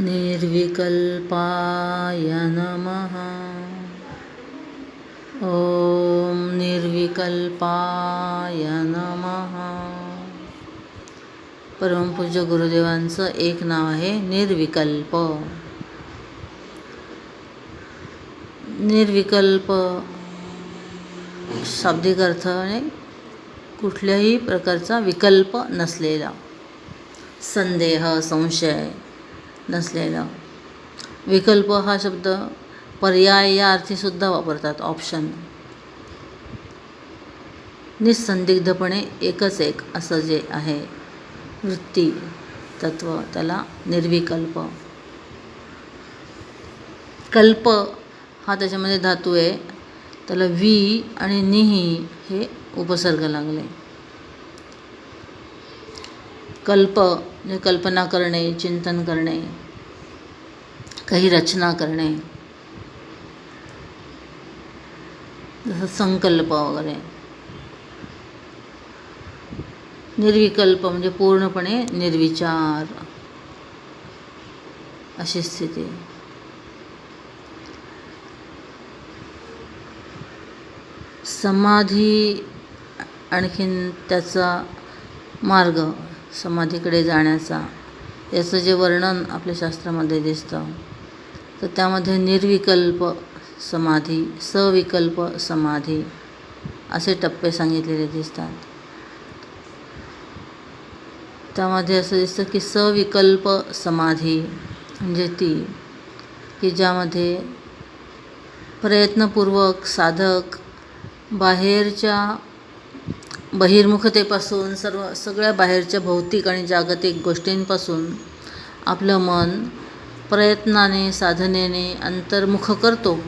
निर्विकल्पाय नमः ॐ निर्विकल्पाय नमः परमपूज्य गुरुदेवांचं एक नाव आहे निर्विकल्प. निर्विकल्प शाब्दिक अर्थ आणि कुठल्याही प्रकारचा विकल्प नसलेला. संदेह संशय नसलेला. विकल्प हा शब्द पर्याय या अर्थीसुद्धा वापरतात. ऑप्शन. निसंदिग्धपणे एकच एक असं जे आहे वृत्ती तत्व त्याला निर्विकल्प. कल्प हा त्याच्यामध्ये धातू आहे. त्याला वी आणि निही हे उपसर्ग लागले. कल्प म्हणजे कल्पना करणे चिंतन करणे. काही रचना करणे. जसं संकल्प वगैरे. निर्विकल्प म्हणजे पूर्णपणे निर्विचार. अशी स्थिती. समाधी आणखीन त्याचा मार्ग समाधीकडे जाण्याचा. याचं जे वर्णन आपल्या शास्त्रामध्ये दिसतं. तर त्यामध्ये निर्विकल्प समाधी सविकल्प समाधी असे टप्पे सांगितलेले दिसतात. त्यामध्ये असं दिसतं की सविकल्प समाधी म्हणजे ती की ज्यामध्ये प्रयत्नपूर्वक साधक बाहेरच्या बहिर्मुखतेपासून सर्व सगळ्या बाहेरच्या भौतिक आणि जागतिक गोष्टींपासून आपलं मन प्रयत्नाने साधनेने अंतर्मुख करतो.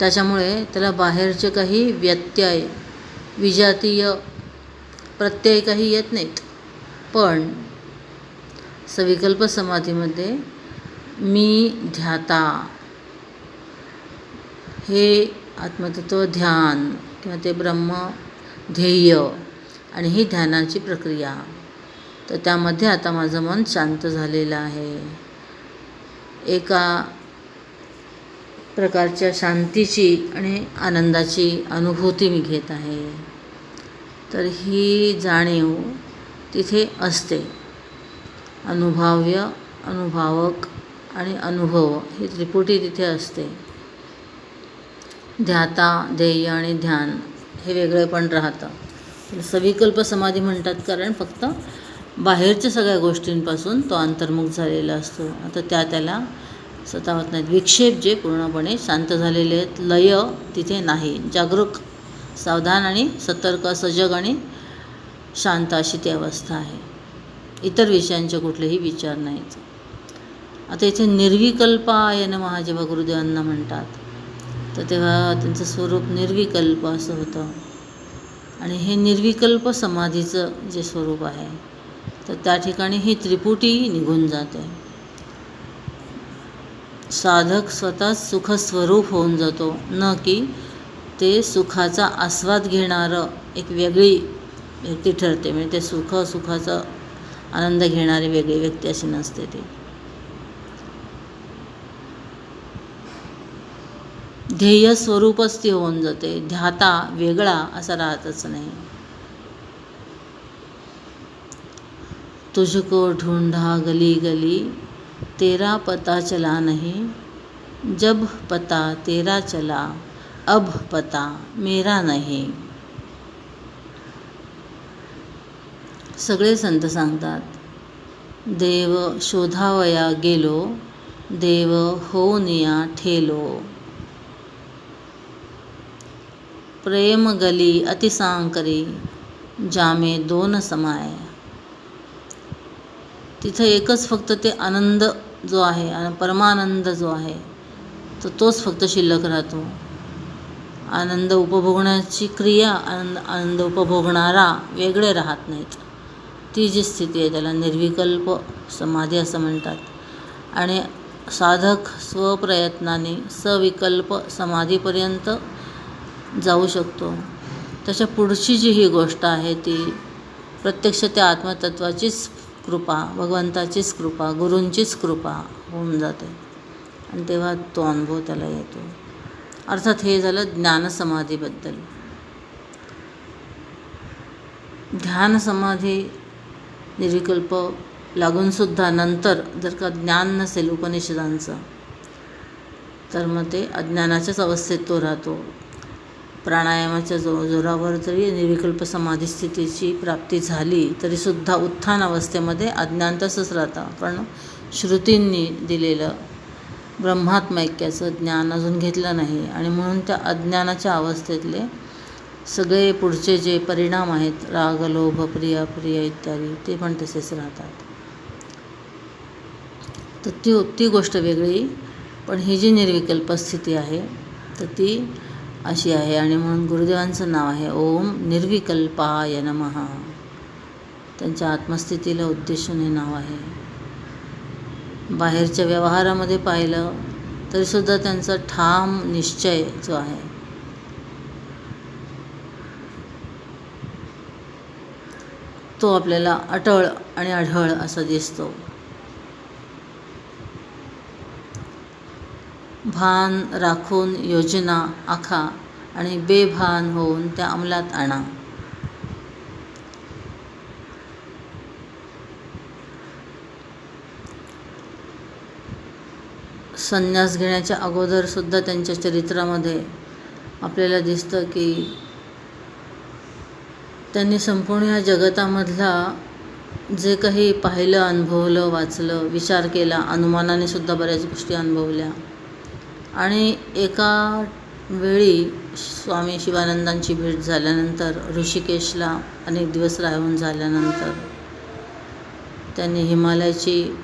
त्याच्यामुळे त्याला बाहेरचे काही व्यत्यय विजातीय प्रत्यय काही येत नाहीत. पण सविकल्प समाधीमध्ये मी ध्याता. हे आत्मतत्व ध्यान किंवा ते ब्रह्म ध्येय आणि ही ध्यानाची प्रक्रिया. तर त्यामध्ये आता माझं मन शांत झालेलं आहे. एका प्रकारच्या शांतीची आणि आनंदाची अनुभूती मी घेत आहे. तर ही जाणीव तिथे असते. अनुभव्य अनुभावक आणि अनुभव ही त्रिपुटी तिथे असते. ध्याता ध्येय आणि ध्यान हे वेगळे पण राहतं सविकल्प समाधी म्हणतात कारण फक्त बाहेरच्या सगळ्या गोष्टींपासून तो अंतर्मुख झालेला असतो. आता त्या त्याला सतावत नाहीत. विक्षेप जे पूर्णपणे शांत झालेले आहेत. लय तिथे नाही. जागरूक सावधान आणि सतर्क सजग आणि शांत अशी ती अवस्था आहे. इतर विषयांचे कुठलेही विचार नाहीत. आता इथे निर्विकल्पायन महाजेवा गुरुदेवांना म्हणतात. तर तेव्हा त्यांचं स्वरूप निर्विकल्प असं होतं. आणि हे निर्विकल्प समाधीचं जे स्वरूप आहे तर त्या ठिकाणी ही त्रिपुटी निघून जाते. साधक स्वतःच सुखस्वरूप होऊन जातो न की ते सुखाचा आस्वाद घेणारं एक वेगळी व्यक्ती ठरते. म्हणजे ते सुख सुखाचा आनंद घेणारी वेगळी व्यक्ती अशी नसते ती. ध्येय स्वरूपच ती होऊन जाते. ध्याता वेगळा असा राहतच नाही. तुझको ढूंढा गली गली, तेरा पता चला नहीं। जब पता तेरा चला, अब पता मेरा नहीं। सगळे संत सांगतात, देव शोधावया गेलो, देव होनिया ठेलो. प्रेम गली अतिसांकरी, जामे दोन समाय। तिथं एकच फक्त ते आनंद जो आहे आणि परमानंद जो आहे तर तोच फक्त शिल्लक राहतो. आनंद उपभोगण्याची क्रिया आनंद आनंद उपभोगणारा वेगळे राहत नाहीत. ती जी स्थिती आहे त्याला निर्विकल्प समाधी असं म्हणतात. आणि साधक स्वप्रयत्नाने सविकल्प समाधीपर्यंत जाऊ शकतो. त्याच्या पुढची जी ही गोष्ट आहे ती प्रत्यक्ष त्या आत्मतत्वाचीच कृपा भगवंताचीच कृपा गुरूंचीच कृपा होऊन जाते. आणि तेव्हा तो अनुभव त्याला येतो. अर्थात हे झालं ज्ञानसमाधीबद्दल. ध्यानसमाधी निर्विकल्प लागूनसुद्धा नंतर जर का ज्ञान नसेल उपनिषदांचं तर मग ते अज्ञानाच्याच अवस्थेत तो राहतो. प्राणायामाच्या जो जोरावर जरी निर्विकल्प समाधी स्थितीची प्राप्ती झाली तरीसुद्धा उत्थान अवस्थेमध्ये अज्ञान तसंच राहतं. पण श्रुतींनी दिलेलं ब्रह्मात्मैक्याचं ज्ञान अजून घेतलं नाही आणि म्हणून त्या अज्ञानाच्या अवस्थेतले सगळे पुढचे जे परिणाम आहेत राग लोभ प्रिय प्रिय इत्यादी ते पण तसेच राहतात. तर ती ती गोष्ट वेगळी पण ही जी निर्विकल्प स्थिती आहे तर ती अशी आहे आणि म्हणून गुरुदेवांचं नाव आहे ओम निर्विकल्पाय नमः. त्यांच्या आत्मस्थितीला उद्देशून हे नाव आहे. बाहेरच्या व्यवहारामध्ये पाहिलं तरीसुद्धा त्यांचा ठाम निश्चय जो आहे. तो आपल्याला अटळ आणि अढळ असा दिसतो. भान राखून योजना आखा आणि बेभान होऊन त्या अंमलात आणा. संन्यास घेण्याच्या अगोदरसुद्धा त्यांच्या चरित्रामध्ये आपल्याला दिसतं की त्यांनी संपूर्ण या जगतामधला जे काही पाहिलं अनुभवलं वाचलं विचार केला अनुमानाने सुद्धा बऱ्याच गोष्टी अनुभवल्या. आणि एका वेळी स्वामी शिवानंदांची भेट झाल्यानंतर ऋषिकेशला अनेक दिवस राहून झाल्यानंतर त्यांनी हिमालयाची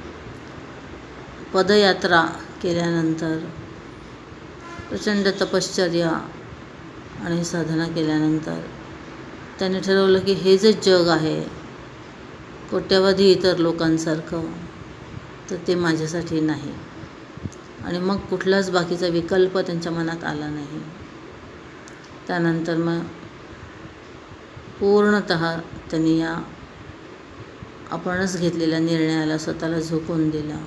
पदयात्रा केल्यानंतर प्रचंड तपश्चर्या आणि साधना केल्यानंतर त्यांनी ठरवलं की हे जे जग आहे कोट्यवधी इतर लोकांसारखं तर ते माझ्यासाठी नाही. आणि मग कुठलाच बाकीचा विकल्प त्यांच्या मनात आला नाही. त्यानंतर मग पूर्णत त्यांनी या आपणच घेतलेल्या निर्णयाला स्वतःला झोकून दिला.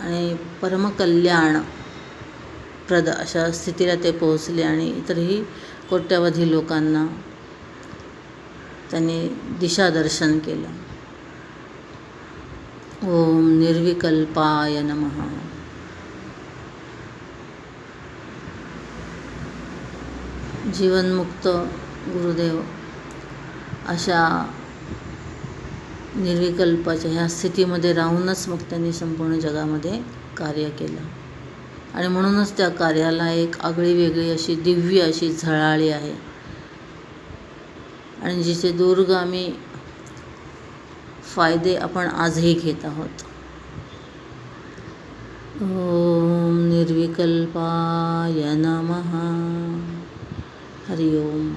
आणि परमकल्याण प्रद अशा स्थितीला ते पोहोचले आणि इतरही कोट्यवधी लोकांना त्यांनी दिशादर्शन केलं. ओम निर्विकल्पाय नमः। जीवनमुक्त गुरुदेव अशा निर्विकल्पाच्या ह्या स्थितीमध्ये राहूनच मग त्यांनी संपूर्ण जगामध्ये कार्य केलं. आणि म्हणूनच त्या कार्याला एक आगळी वेगळी अशी दिव्य अशी झळाळी आहे. आणि जिचे दूरगामी फ़ायदे आपण आजही घेत आहोत. ओम निर्विकल्पाय नमः. हरिओम